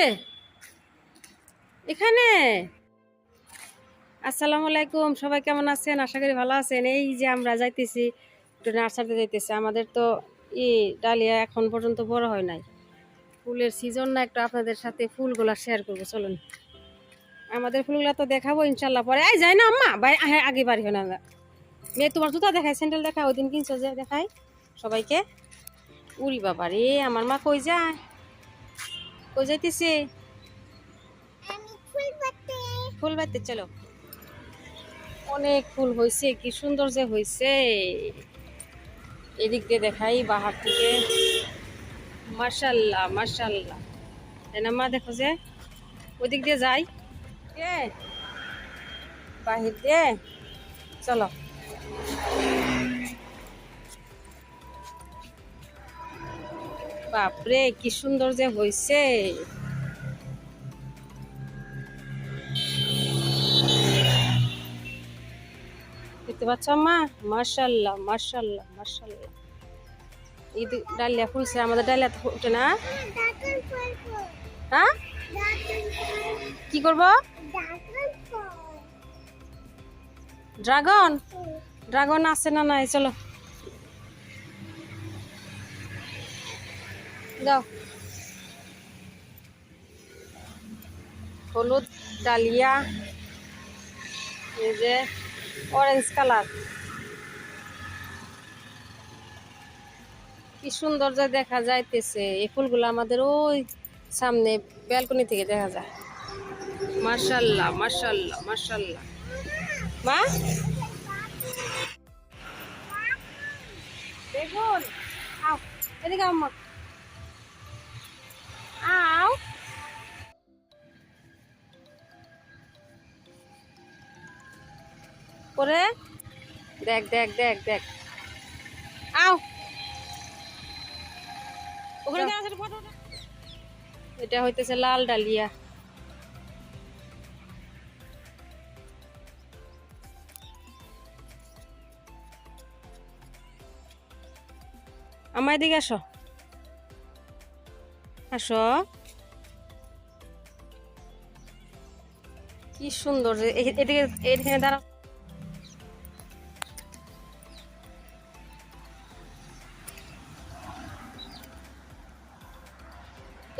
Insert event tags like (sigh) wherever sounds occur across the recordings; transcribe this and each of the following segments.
যে এখানে? আসসালামু আলাইকুম, সবাই কেমন আছেন? আশা করি ভালো আছেন। এই যে আমরা যাইতেছি, একটু নার্সারিতে যাইতেছি। আমাদের তো ই ডালিয়া এখন পর্যন্ত বড় হয় নাই। ফুলের সিজন না, একটু আপনাদের সাথে ফুলগুলা শেয়ার করব, চলুন। আমাদের ফুলগুলা তো দেখাবো ইনশাল্লাহ পরে। এই যাই না, আম্মা! ভাই হ্যাঁ আগে বাড়ি হয় না মেয়ে তোমার জুতা দেখায়, স্যান্ডেল দেখায়, ওই দিন কিনছো যে, দেখায়? সবাইকে? উড়ি বাবা রে, আমার মা কই যায়? কই যাইতেছে। ফুল বাড়তে চলো। অনেক ফুল হয়েছে কি সুন্দর যে হয়েছে এদিক দিয়ে দেখাই বাহার থেকে। মার্শাল্লাহ মার্শাল্লাহ তাই না মা দেখো যে ওদিক দিয়ে যাই। এ বাহির দিয়ে। চলো। বাপরে, কি সুন্দর যে হয়েছে দেখতে পাচ্ছ মা মার্শাল্লাহ মার্শাল্লাহ মার্শাল্লাহ এই ডালিয়া ফুলছে, আমাদের ডালিয়া উঠে না? হ্যাঁ? কি করব? ড্রাগন? ড্রাগন আছে না নাই? চলো। দাও। হলুদ, ডালিয়া, এই যে অরেঞ্জ কালার কি সুন্দর যে দেখা যাইতেছে। এই ফুলগুলো আমাদের ওই সামনে ব্যালকনি থেকে দেখা যায়। মার্শাল্লাহ মার্শাল্লাহ মার্শাল্লাহ মা? দেখুন এদিকে আও করে দেখ দেখ দেখ দেখ। আও। ওখানে এটা হইতেছে লাল ডালিয়া। আমার এদিকে আসো। আসো। কি সুন্দর এদিকে এখানে দাঁড়াও।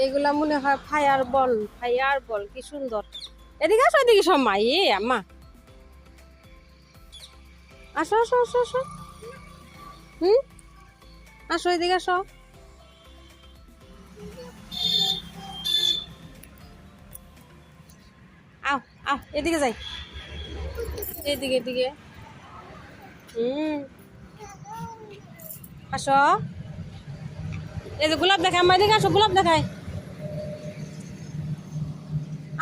এগুলা মনে হয় ফায়ার বল ফায়ার বল, কি সুন্দর। এদিকে আসো, এদিকে সময় এ আম্মা। আসো আসো আসো আসো। হুম? আসো, এদিকে আসো। আও এদিকে যাই। এদিকে এদিকে। হুম। আসো। এই যে গোলাপ দেখায়, আমার এদিকে আসো, গোলাপ দেখায়।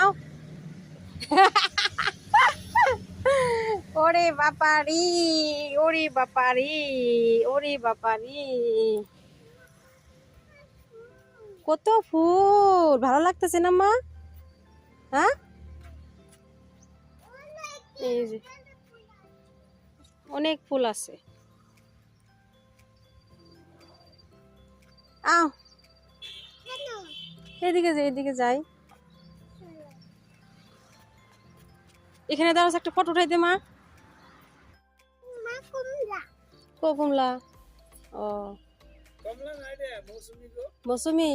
আও। (laughs) ওরে বাপারি ওরে বাপারি ওরে বাপারি। কত ফুল, ভালো লাগতেছে না মা? হ্যাঁ? এই যে। অনেক ফুল আছে। এদিকে যাই এদিকে যাই। এখানে দাঁড়াস একটা ফটো উঠাই দে, মা। কমলা। ও। মৌসুমি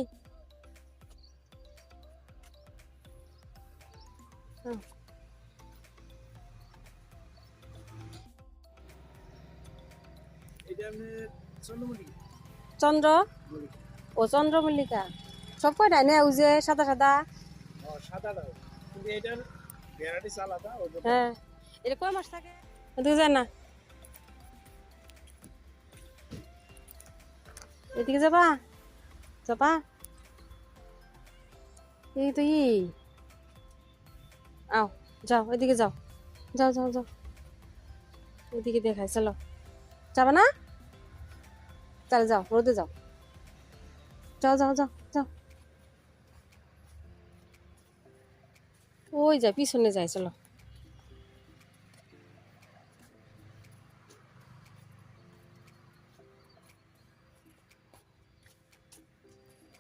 চন্দ্র? ও চন্দ্রমল্লিকা। সব কয়টা? নে ও যে সাদা সাদা। হ্যাঁ। এটা কয় মাস থাকে? যায় না। এদিকে যাবা? যাবা? এই তো ই। আও যাও এদিকে যাও। যাও যাও যাও। এদিকে দেখাই চলো। যাবা না? তাহলে যাও, রোদে যাও। যাও যাও যাও যাও। ওই যা, পিছনে যায়, চলো।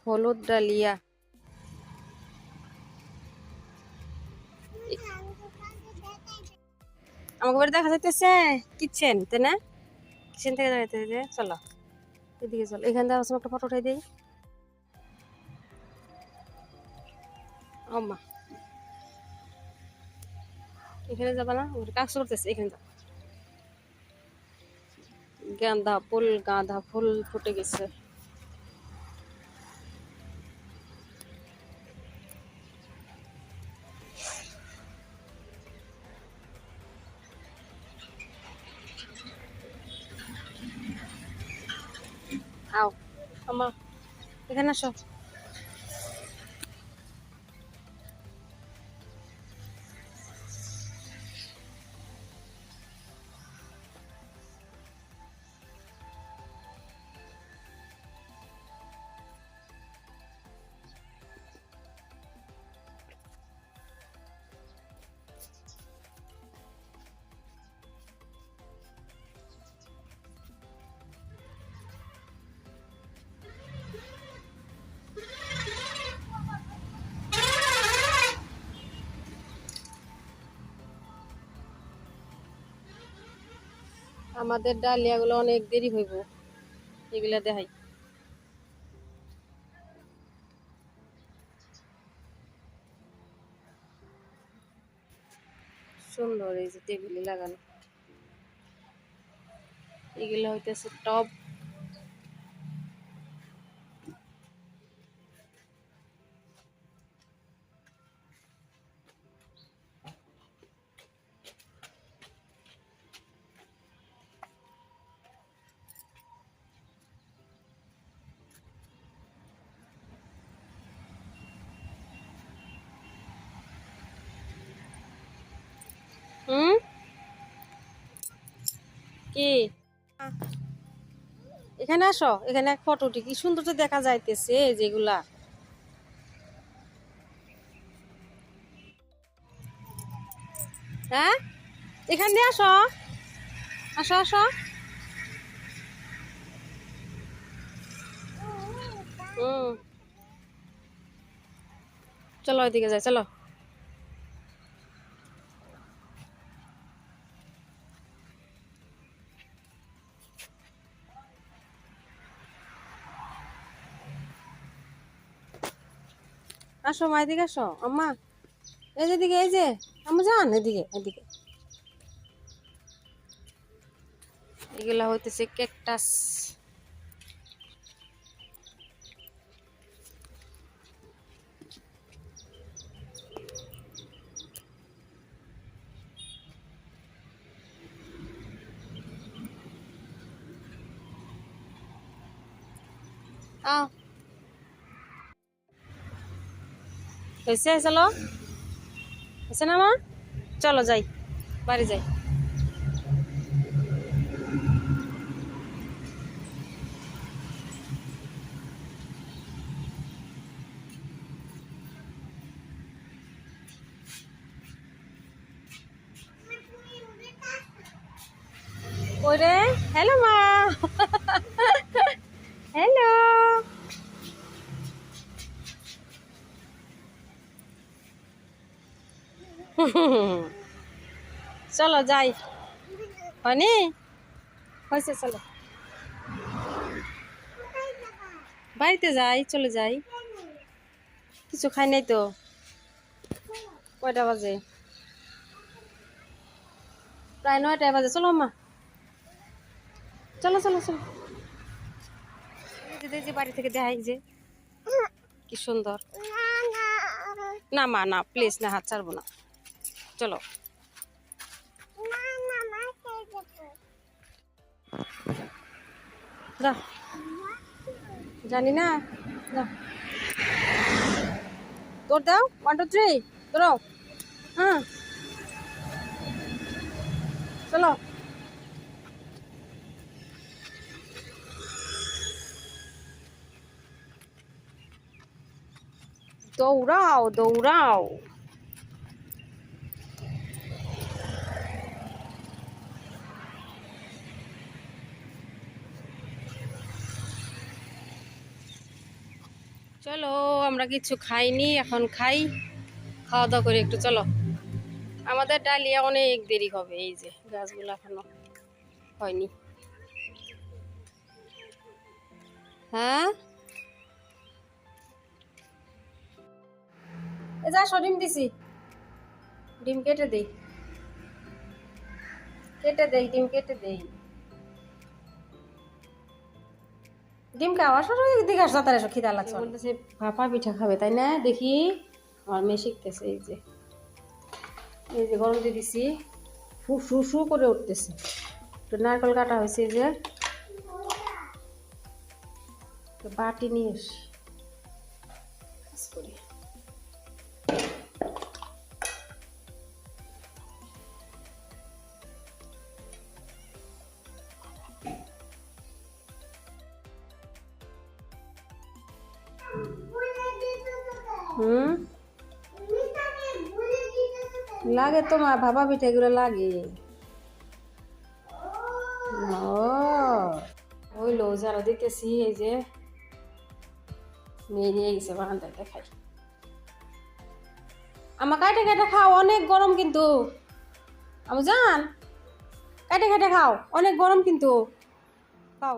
হলুদ ডালিয়া। আমাকে বাড়ি দেখা যাইতেছে? কিচেন, তাই না? কিচেন থেকে চলো। এদিকে চল, এখান থেকে আসলে একটা ফটো উঠাই দিই। আম্মা। এখানে যাবা না? কাজ করতেছে, এখানে যা গাঁদা ফুল গাঁদা ফুল ফুটে গেছে। এখানে আসো আমাদের ডালিয়াগুলো অনেক দেরি হইব। এগুলা দেখাই। সুন্দর এই যে টেবিল লাগানো। এগুলো হইতেছে টপ হুম? কি? এখানে আসো এখানে এক ফটোটি কি সুন্দর তো দেখা যাইতেছে যেগুলা হ্যাঁ? এখানে আসো। আসো আসো। চলো ওইদিকে যাই চলো। আসো মা, এদিকে আসো। আম্মা, এই যে এদিকে, এই যে, আম্মা যান, এদিকে এদিকে। এগুলা হইতেছে ক্যাকটাস আও হয়েছে চলো হয়েছে না মা চলো যাই বাড়ি যাই ওরে হ্যালো মা হ্যালো চলো যাই। হয়নি? হয়েছে, চলো। বাড়িতে যাই, চলে যাই। কিছু খাই নাই তো। কয়টা বাজে? প্রায় নয়টা বাজে। চলো, মা। চলো চলো চলো। যে বাড়ি থেকে দেখাই যে, কি সুন্দর। না, মা, না প্লিজ না, হাত ছাড়বো না। চলো। জানি না। তোর দাও ওয়ান টু থ্রি ধরো। হ্যাঁ। চলো। দৌড়াও দৌড়াও। চলো, আমরা কিছু খাইনি, এখন খাই। খাওয়া দাওয়া করে একটু চলো। আমাদের ডালিয়া অনেক দেরি হবে, এই যে গাছগুলো এখনও হয়নি। হ্যাঁ? যা ডিম দিছি। ডিম কেটে দেই কেটে দেই ডিম কেটে দেই ডিম খাওয়া শুরু দিকে আসো তার এসো খিদা লাগছে। বলতেছে, ভাপা পিঠা খাবে, তাই না? দেখি। আমার মেয়ে শিখতেছে, এই যে। এই যে গরম দিয়ে দিছি। ফু ফু ফু করে উঠতেছে। তো নারকেল কাটা হয়েছে, এই যে। বাটি নিয়ে এসি লাগে তোমার ভাবা পিঠা এগুলো লাগে। ও হইল যারা দেখতেছি এই যে মেয়ে নিয়ে গেছে বারান্দায় দেখাই। আমার কাটে কাটে খাও, অনেক গরম কিন্তু। আমি জান কাটে কাটে খাও, অনেক গরম কিন্তু। খাও।